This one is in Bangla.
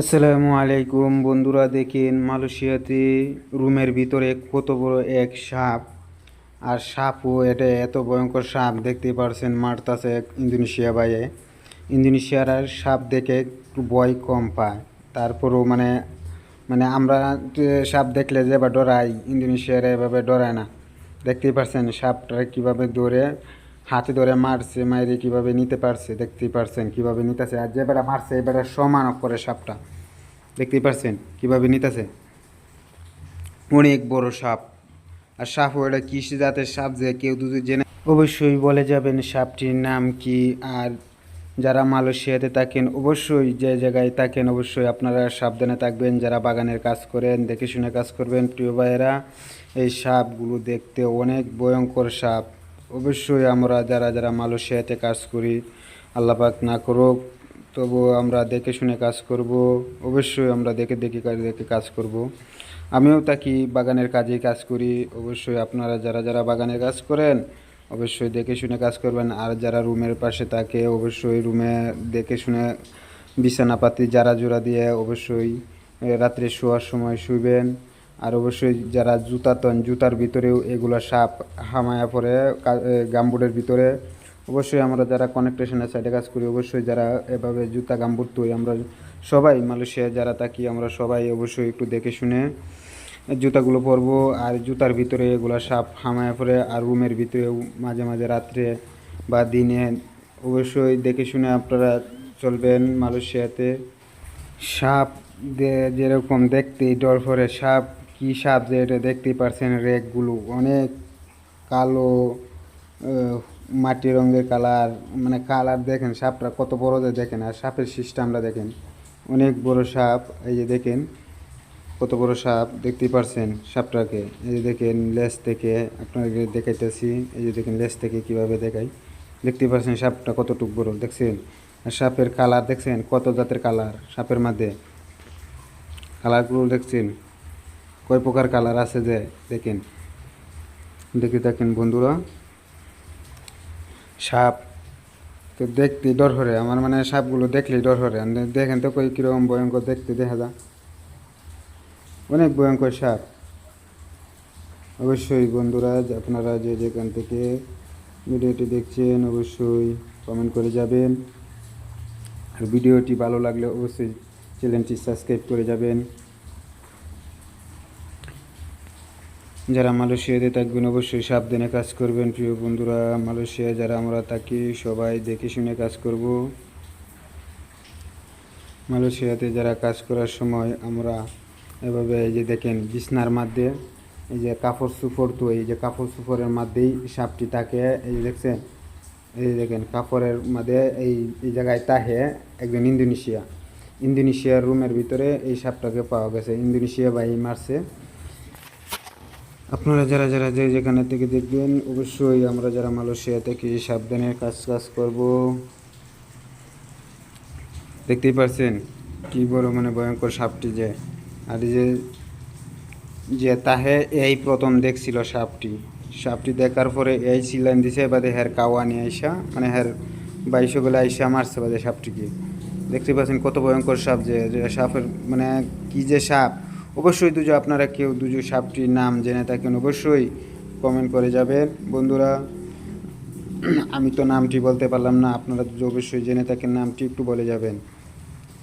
আসসালামু আলাইকুম বন্ধুরা, দেখেন মালয়েশিয়াতে রুমের ভিতরে কত বড় এক সাপ। আর সাপও এটা এত ভয়ঙ্কর সাপ, দেখতে পারছেন মারতাছে ইন্দোনেশিয়া বাইরে ইন্দোনেশিয়ার আর সাপ দেখে একটু ভয় কম পায়। তারপরেও মানে মানে আমরা সাপ দেখলে যে বা ডরাই, ইন্দোনেশিয়ার এভাবে ডরায় না। দেখতেই পারছেন সাপটা কীভাবে ধরে হাতে ধরে মারছে, মাইরে কীভাবে নিতে পারছে, দেখতেই পারছেন কীভাবে নিতেছে। আর যে বেড়া মারছে এবারে সমান করে সাপটা। দেখতেই পারছেন কীভাবে নিতেছে? অনেক বড় সাপ। আর সাপ ওটা কৃষি জাতের সাপ যে কেউ যদি জেনে অবশ্যই বলে যাবেন সাপটির নাম কি। আর যারা মালয়েশিয়াতে থাকেন, অবশ্যই যে জায়গায় থাকেন, অবশ্যই আপনারা সাবধানে থাকবেন। যারা বাগানের কাজ করেন, দেখে শুনে কাজ করবেন। প্রিয় ভাইয়েরা, এই সাপগুলো দেখতে অনেক ভয়ঙ্কর সাপ। অবশ্যই আমরা যারা যারা মালয়েশিয়াতে কাজ করি আল্লাপাক না করুক তবুও আমরা দেখে শুনে কাজ করব, অবশ্যই আমরা দেখে দেখে দেখে কাজ করব। আমিও তাকি বাগানের কাজে কাজ করি, অবশ্যই আপনারা যারা যারা বাগানের কাজ করেন, অবশ্যই দেখে শুনে কাজ করবেন। আর যারা রুমের পাশে থাকে, অবশ্যই রুমে দেখে শুনে বিছানাপাতি যারা জোড়া দিয়ে অবশ্যই রাত্রে শোয়ার সময় শুইবেন। আর অবশ্যই যারা জুতা তন জুতার ভিতরেও এগুলো সাপ হামায়া পরে গামবুটের ভিতরে, অবশ্যই আমরা যারা কনেকটেশনের সাইডে কাজ করি। অবশ্যই যারা এভাবে জুতা, গামবুট তৈরি আমরা সবাই মালয়েশিয়া যারা থাকি, আমরা সবাই অবশ্যই একটু দেখে শুনে জুতাগুলো পরবো। আর জুতার ভিতরে এগুলো সাপ হামায়া পরে, আর রুমের ভিতরেও মাঝে মাঝে রাত্রে বা দিনে অবশ্যই দেখে শুনে আপনারা চলবেন মালয়েশিয়াতে। সাপ যেরকম দেখতে ডর ফরে সাপ কি সাপ যে এটা দেখতেই পারছেন রেকগুলো? অনেক কালো মাটি রঙের কালার মানে কালার দেখেন, সাপটা কত বড় যে দেখেন, আর সাপের সিস্টেমটা দেখেন। অনেক বড় সাপ, এই যে দেখেন, কত বড় সাপ, দেখতে পারছেন সাপটাকে? এই যে দেখেন লেস থেকে আপনাকে দেখাইতেছি, এই যে দেখেন লেস থেকে কীভাবে দেখাই। দেখতে পারছেন সাপটা কতটুকু বড়, দেখছেন? আর সাপের কালার দেখছেন, কত জাতের কালার সাপের মধ্যে? কালারগুলো দেখছেন। কয় প্রকার কালার আছে যে, দেখেন। দেখে থাকেন বন্ধুরা। সাপ, তো দেখতে ডর হরে, আমার মানে সাপগুলো দেখলেই ডর হরে। দেখেন তো কই কীরকম ভয়ঙ্কর দেখতে, দেখা যায় অনেক ভয়ঙ্কর সাপ। অবশ্যই বন্ধুরা আপনারা যে যেখান থেকে ভিডিওটি দেখছেন, অবশ্যই কমেন্ট করে যাবেন। আর ভিডিওটি ভালো লাগলে অবশ্যই চ্যানেলটি সাবস্ক্রাইব করে যাবেন। যারা মালয়েশিয়াতে থাকবেন, অবশ্যই সাবধানে কাজ করবেন, প্রিয় বন্ধুরা। মালয়েশিয়া যারা, আমরা থাকি সবাই দেখে শুনে কাজ করব। মালয়েশিয়াতে যারা কাজ করার সময়, আমরা এভাবে এই যে দেখেন, বিছনার মধ্যে এই যে কাপড় সুপড় তো, এই যে কাপড় সুপড়ের মধ্যেই সাপটি থাকে। এই যে দেখছেন, এই দেখেন, কাপড়ের মধ্যে এই এই জায়গায় তাহে একজন ইন্দোনেশিয়া। ইন্দোনেশিয়ার রুমের ভিতরে এই সাপটাকে পাওয়া গেছে। ইন্দোনেশিয়া বাই মারছে। আপনারা যারা যারা যে যেখানে থেকে দেখবেন, অবশ্যই আমরা যারা মালয়েশিয়া থেকে সাবধানের কাজ কাজ করব। দেখতেই পারছেন কি বড় মানে ভয়ঙ্কর সাপটি যে। আর যে যে তাহে এই প্রথম দেখছিল সাপটি। সাপটি দেখার পরে এই সিলাইন দিছে, বাদে হের কাওয়া নিয়ে আইসা মানে হের বাইশগুলো আইসা মারছে বাদে সাপটিকে। দেখতে পাচ্ছেন কত ভয়ঙ্কর সাপ যে সাপের মানে কি যে সাপ। অবশ্যই দুজো আপনারা কেউ, দুজো সাপটির নাম জেনে থাকেন অবশ্যই কমেন্ট করে যাবেন। বন্ধুরা, আমি তো নামটি বলতে পারলাম না, আপনারা দুজো অবশ্যই জেনে থাকেন, নামটি একটু বলে যাবেন।